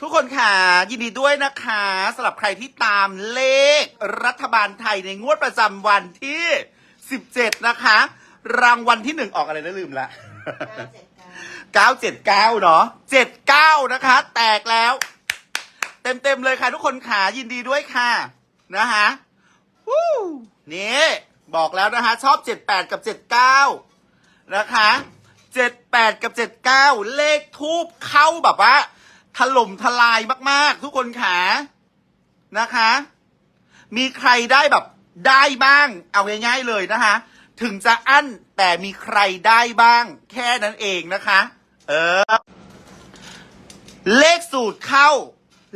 ทุกคนค่ะ ยินดีด้วยนะคะสำหรับใครที่ตามเลขรัฐบาลไทยในงวดประจำวันที่ 17 นะคะ รางวัลที่หนึ่งออกอะไรนะลืมละ 979 เนาะ79 นะคะ แตกแล้ว เต็ม ๆ เลยค่ะ ทุกคนขายินดีด้วยค่ะ นะคะวู้นี่บอกแล้วนะคะ ชอบ 78 กับ 79 นะคะ 78 กับ 79 เลขทูบเข้าแบบว่า ถล่มทลายมาก ๆ ทุกคนขานะคะ มีใครได้แบบได้บ้าง เอาง่ายๆเลยนะคะ ถึงจะอั้นแต่มีใครได้บ้าง แค่นั้นเองนะคะ เออ เลขสูตรเข้า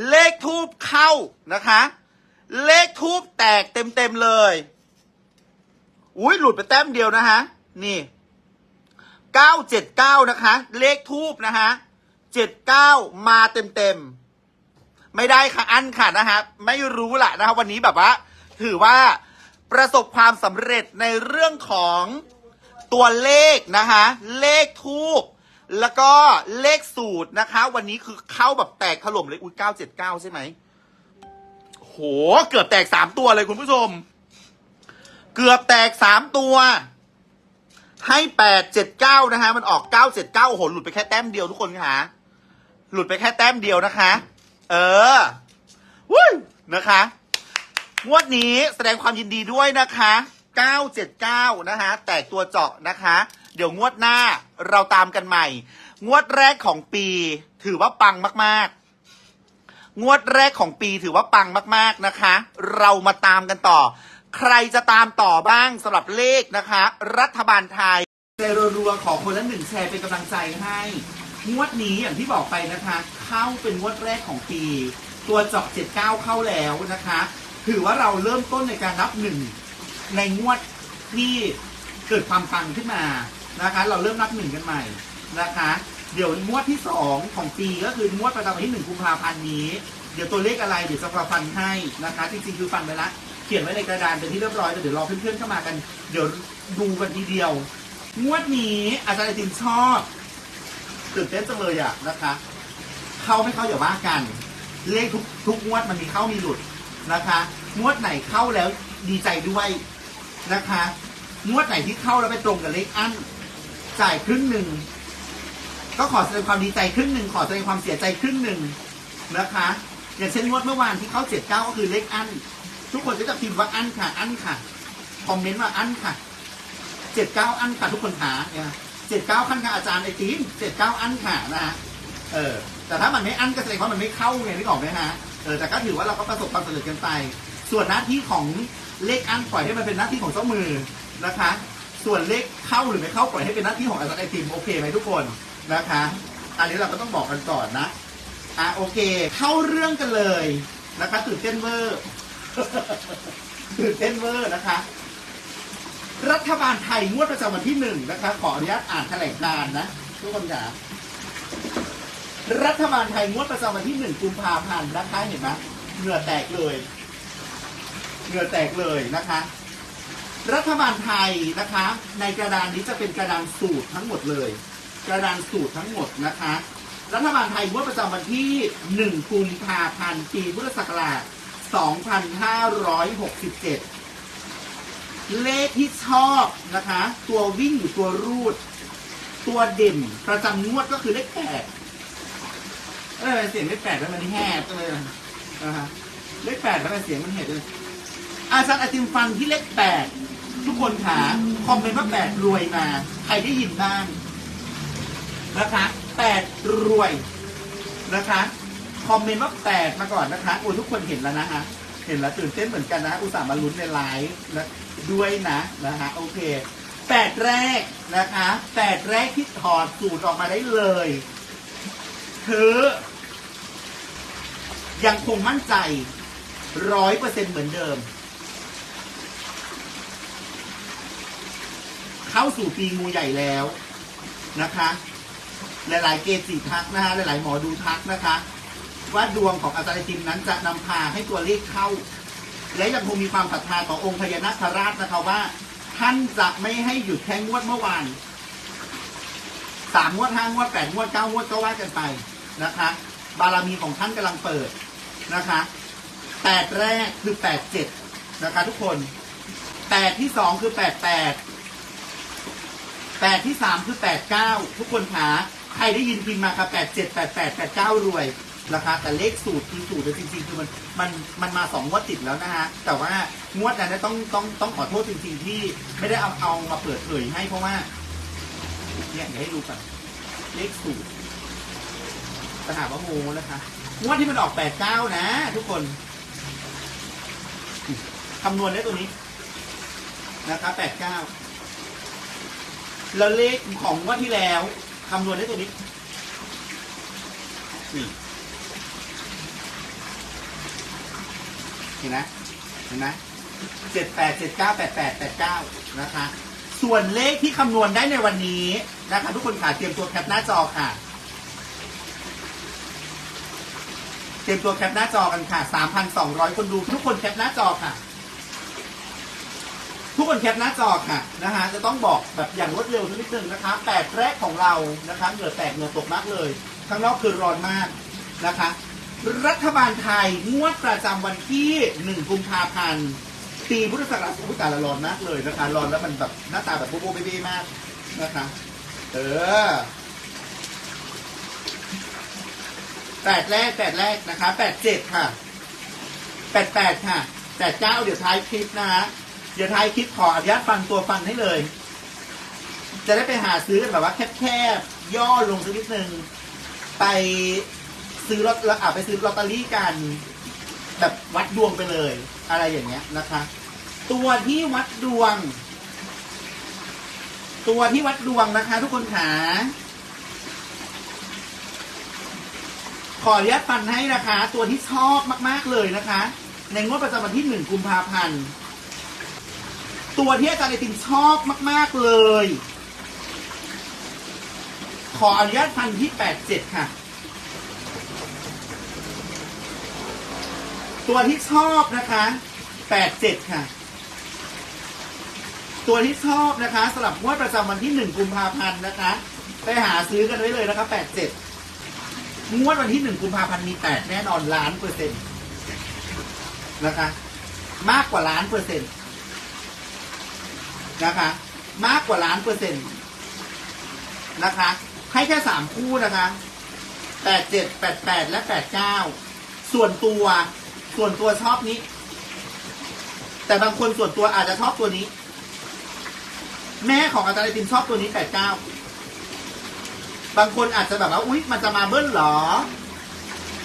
เลขทูบเข้านะคะ เลขทูบแตกเต็มๆเลย อุ้ยหลุดไปแต้มเดียวนะคะนี่979นะคะ เลขทูบนะคะ 79มาเต็มๆไม่ได้ค่ะอันค่ะนะฮะไม่รู้ละนะคะวันนี้แบบว่า ถือว่าประสบความสำเร็จในเรื่องของตัวเลขนะคะเลขทูบแล้วก็เลขสูตรนะคะ วันนี้คือเข้าแบบแตกถล่มเลยอุ้ย979ใช่ไหมโหเกือบแตกสามตัวเลยคุณผู้ชม เกือบแตกสามตัว ให้แปดเจ็ดเก้านะฮะมันออกเก้าเจ็ดเก้าโอ้โหหลุดไปแค่แต้มเดียวทุกคนค่ะ หลุดไปแค่แต้มเดียวนะคะ เออวุ้ยนะคะ งวดนี้แสดงความยินดีด้วยนะคะ 979 นะคะแตกตัวเจาะนะคะ เดี๋ยวงวดหน้าเราตามกันใหม่ งวดแรกของปี ถือว่าปังมากๆ งวดแรกของปีถือว่าปังมาก ๆนะคะ เรามาตามกันต่อ ใครจะตามต่อบ้างสำหรับเลขนะคะ รัฐบาลไทยแชร์รัวๆขอคนละหนึ่งแชร์เป็นกำลังใจให้ งวดนี้อย่างที่บอกไปนะคะ เข้าเป็นงวดแรกของปี ตัวเจาะ79 เข้าแล้วนะคะ ถือว่าเราเริ่มต้นในการนับหนึ่งในงวดที่เกิดความปังขึ้นมานะคะ เราเริ่มนับหนึ่งกันใหม่นะคะ เดี๋ยวงวดที่สองของปีก็คืองวดประจำวันที่หนึ่งกุมภาพันธ์นี้ เดี๋ยวตัวเลขอะไรเดี๋ยวจะประฟันให้นะคะ จริงๆคือฟันไปละเขียนไว้ในกระดานเป็นที่เรียบร้อยแล้วเดี๋ยวรอเพื่อนๆเข้ามากัน เดี๋ยวดูกันทีเดียว งวดนี้อาจารย์ติมชอบ ตื่นเต้นจังเลยอะนะคะ เข้าไม่เข้าอย่าว่ากัน เลขทุกทุกงวดมันมีเข้ามีหลุดนะคะงวดไหนเข้าแล้วดีใจด้วยนะคะงวดไหนที่เข้าแล้วไปตรงกับเลขอั้นจ่ายครึ่งหนึ่งก็ขอแสดงความดีใจครึ่งหนึ่งขอแสดงความเสียใจครึ่งหนึ่งนะคะ อย่างเช่นงวดเมื่อวานที่เข้าเจ็ดเก้าก็คือเลขอั้นทุกคนก็จะพิมพ์ว่าอั้นค่ะอั้นค่ะคอมเมนต์ว่าอั้นค่ะเจ็ดเก้าอั้นค่ะทุกคนหาเนี่ย เจ็ดเก้าขั้นค่ะอาจารย์ไอตีมเจ็ดเก้าอั้นค่ะนะฮะเออแต่ถ้ามันไม่อั้นก็แสดงว่ามันไม่เข้าไงนึกออกไหมฮะเออแต่ก็ถือว่าเราก็ประสบความสำเร็จกันไป ส่วนหน้าที่ของเลขอั้นปล่อยให้มันเป็นหน้าที่ของเจ้ามือนะคะ ส่วนเลขเข้าหรือไม่เข้าปล่อยให้เป็นหน้าที่ของอาจารย์ไอติมโอเคไหมทุกคนนะคะ อันนี้เราก็ต้องบอกกันก่อนนะอะโอเค เข้าเรื่องกันเลยนะคะตื่นเต้นเวอร์ตื่นเต้นเวอร์นะคะ รัฐบาลไทยงวดประจำวันที่หนึ่งนะคะ ขออนุญาตอ่านแถลงการณ์นะทุกคนจ๋ารัฐบาลไทยงวดประจำวันที่หนึ่งกุมภาพันธ์นะคะเห็นไหมเหงื่อแตกเลยเหงื่อแตกเลยนะคะ รัฐบาลไทยนะคะ ในกระดานนี้จะเป็นกระดานสูตรทั้งหมดเลย กระดานสูตรทั้งหมดนะคะ รัฐบาลไทยงวดประจำวันที่1กุมภาพันธ์ปีพุทธศักราช2567 เลขที่ชอบนะคะ ตัววิ่งหรือตัวรูด ตัวเด่นประจำงวดก็คือเลขแปดเออเสียงเลขแปดแล้วมันแหบเลยนะฮะเลขแปดแล้วมันเสียงมันแหบเลยอาจารย์ไอติมฟันที่เลขแปดทุกคนขาคอมเมนต์ว่าแปดรวยมา ใครได้ยินบ้างนะคะแปดรวยนะคะ คอมเมนต์ว่าแปดมาก่อนนะคะโอ้ยทุกคนเห็นแล้วนะคะ เห็นแล้วตื่นเต้นเหมือนกันนะ อุตส่าห์มาลุ้นในไลฟ์นะด้วยนะนะคะโอเคแปดแรกนะคะแปดแรกที่ถอดสูตรออกมาได้เลย คือ ยังคงมั่นใจร้อยเปอร์เซ็นเหมือนเดิม เข้าสู่ปีงูใหญ่แล้วนะคะ หลายๆเกจิทักนะฮะหลายๆหมอดูทักนะคะ ว่าดวงของอาจารย์ติมนั้นจะนำพาให้ตัวเลขเข้า และยังคงมีความศรัทธาต่อองค์พญานาคราชนะคะว่า ท่านจะไม่ให้หยุดแค่งวดเมื่อวานสามงวดห้างวดแปดงวดเก้างวดก็ว่ากันไปนะคะ บารมีของท่านกำลังเปิดนะคะแปดแรกคือแปดเจ็ดนะคะทุกคนแปดที่สองคือแปดแปดแปดที่สามคือแปดเก้าทุกคนขาใครได้ยินพิมพ์มาครับแปดเจ็ดแปดแปดแปดเก้ารวย นะคะแต่เลขสูตรคือสูตรแต่จริงๆคือมันมันมันมาสองงวดติดแล้วนะฮะแต่ว่างวดนั้นต้องต้องต้องขอโทษจริงๆที่ไม่ได้เอาเอามาเปิดเผยให้เพราะว่าเนี่ยเดี๋ยวให้ดูกันเลขสูตรสหาว่าโมนะคะงวดที่มันออกแปดเก้านะ ทุกคนคำนวณได้ตัวนี้นะคะแปดเก้าแล้วเลขของงวดที่แล้วคำนวณได้ตัวนี้นี่ เห็นไหมเห็นไหมเจ็ดแปดเจ็ดเก้าแปดแปดแปดเก้านะคะ ส่วนเลขที่คำนวณได้ในวันนี้นะคะ ทุกคนค่ะเตรียมตัวแคปหน้าจอค่ะ เตรียมตัวแคปหน้าจอกันค่ะ3,200คนดู ทุกคนแคปหน้าจอค่ะ ทุกคนแคปหน้าจอค่ะนะฮะจะต้องบอกแบบอย่างรวดเร็วนิดนึงนะคะแปดแรกของเรานะคะเหงื่อแตกเหงื่อตกมากเลย ข้างนอกคือร้อนมากนะคะ รัฐบาลไทยงวดประจำวันที่หนึ่งกุมภาพันธ์ปีพุทธศักราชอุยตาละร้อนมากเลยนะคะร้อนแล้วมันแบบหน้าตาแบบโบโบเบ้ๆมากนะคะ เออแปดแรกแปดแรกนะคะแปดเจ็ดค่ะแปดแปดค่ะแปดเก้าเดี๋ยวท้ายคลิปนะฮะเดี๋ยวท้ายคลิปขออนุญาตฟังตัวฟังให้เลย จะได้ไปหาซื้อแบบว่าแคบๆย่อลงสักนิดนึงไป ซื้อลอตแล้วอาไปซื้อลอตเตอรี่กัน แบบวัดดวงไปเลย อะไรอย่างเงี้ยนะคะ ตัวที่วัดดวง ตัวที่วัดดวงนะคะ ทุกคนขาขออนุญาตฟันให้นะคะ ตัวที่ชอบมาก ๆ เลยนะคะ ในงวดประจำวันที่หนึ่งกุมภาพันธ์ตัวที่อาจารย์ไอติมชอบมาก ๆ เลย ขออนุญาตฟันที่แปดเจ็ดค่ะ ตัวที่ชอบนะคะแปดเจ็ดค่ะ ตัวที่ชอบนะคะสำหรับงวดประจำวันที่หนึ่งกุมภาพันธ์นะคะ ไปหาซื้อกันไว้เลยนะคะแปดเจ็ดงวดวันที่หนึ่งกุมภาพันธ์มีแปดแน่นอนล้านเปอร์เซ็นต์นะคะ มากกว่าล้านเปอร์เซ็นต์นะคะ มากกว่าล้านเปอร์เซ็นต์นะคะให้แค่สามคู่นะคะแปดเจ็ดแปดแปดและแปดเก้าส่วนตัว ส่วนตัวชอบนี้ แต่บางคนส่วนตัวอาจจะชอบตัวนี้ แม่ของอาจารย์ไอติมชอบตัวนี้แปดเก้าบางคนอาจจะแบบว่าอุ๊ย มันจะมาเบิ้ลหรอ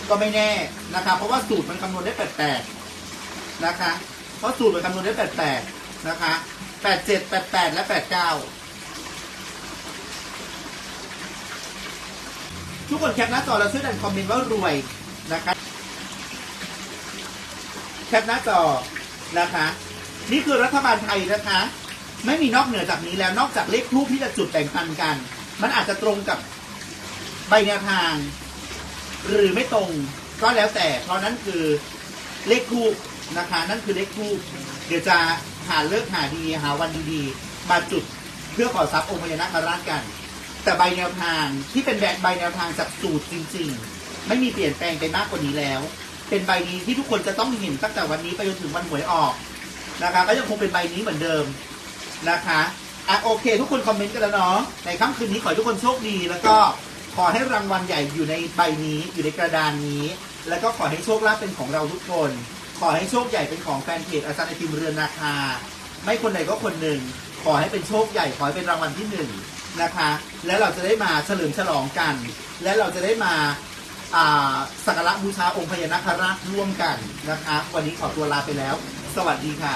ก็ไม่แน่นะคะ เพราะว่าสูตรมันคำนวณได้แปดแปดนะคะ เพราะสูตรมันคำนวณได้แปดแปดนะคะแปดเจ็ดแปดแปดและแปดเก้าทุกคนแคปหน้าจอแล้วช่วยดันคอมเมนต์ว่ารวยนะคะ ปหน้าจอนะคะ นี่คือรัฐบาลไทยนะคะ ไม่มีนอกเหนือจากนี้แล้วนอกจากเลขทูปที่จะจุดแบ่งปันกัน มันอาจจะตรงกับใบแนวทาง หรือไม่ตรงก็แล้วแต่ เพราะนั้นคือเลขทูปนะคะ นั่นคือเลขทูปเดี๋ยวจะหาเลิกหาดีหาวันดีๆ มาจุดเพื่อขอทรัพย์องค์พญานาคราชกัน แต่ใบแนวทางที่เป็นแบบใบแนวทางจากสูตรจริง ๆ ไม่มีเปลี่ยนแปลงไปมากกว่านี้แล้ว เป็นใบนี้ที่ทุกคนจะต้องเห็นตั้งแต่วันนี้ไปจนถึงวันหวยออกนะคะก็ยังคงเป็นใบนี้เหมือนเดิมนะคะอะโอเค ทุกคนคอมเมนต์กันแล้วเนาะในค่ำคืนนี้ขอให้ทุกคนโชคดีแล้วก็ขอให้รางวัลใหญ่อยู่ในใบนี้อยู่ในกระดานนี้ แล้วก็ขอให้โชคลาภเป็นของเราทุกคน ขอให้โชคใหญ่เป็นของแฟนเพจอาจารย์ไอติมเรือนนาคา ไม่คนใดก็คนหนึ่ง ขอให้เป็นโชคใหญ่ขอให้เป็นรางวัลที่หนึ่งนะคะ แล้วเราจะได้มาเฉลิมฉลองกัน และเราจะได้มาอ่า สักการะบูชาองค์พญานาคราชร่วมกันนะคะ วันนี้ขอตัวลาไปแล้ว สวัสดีค่ะ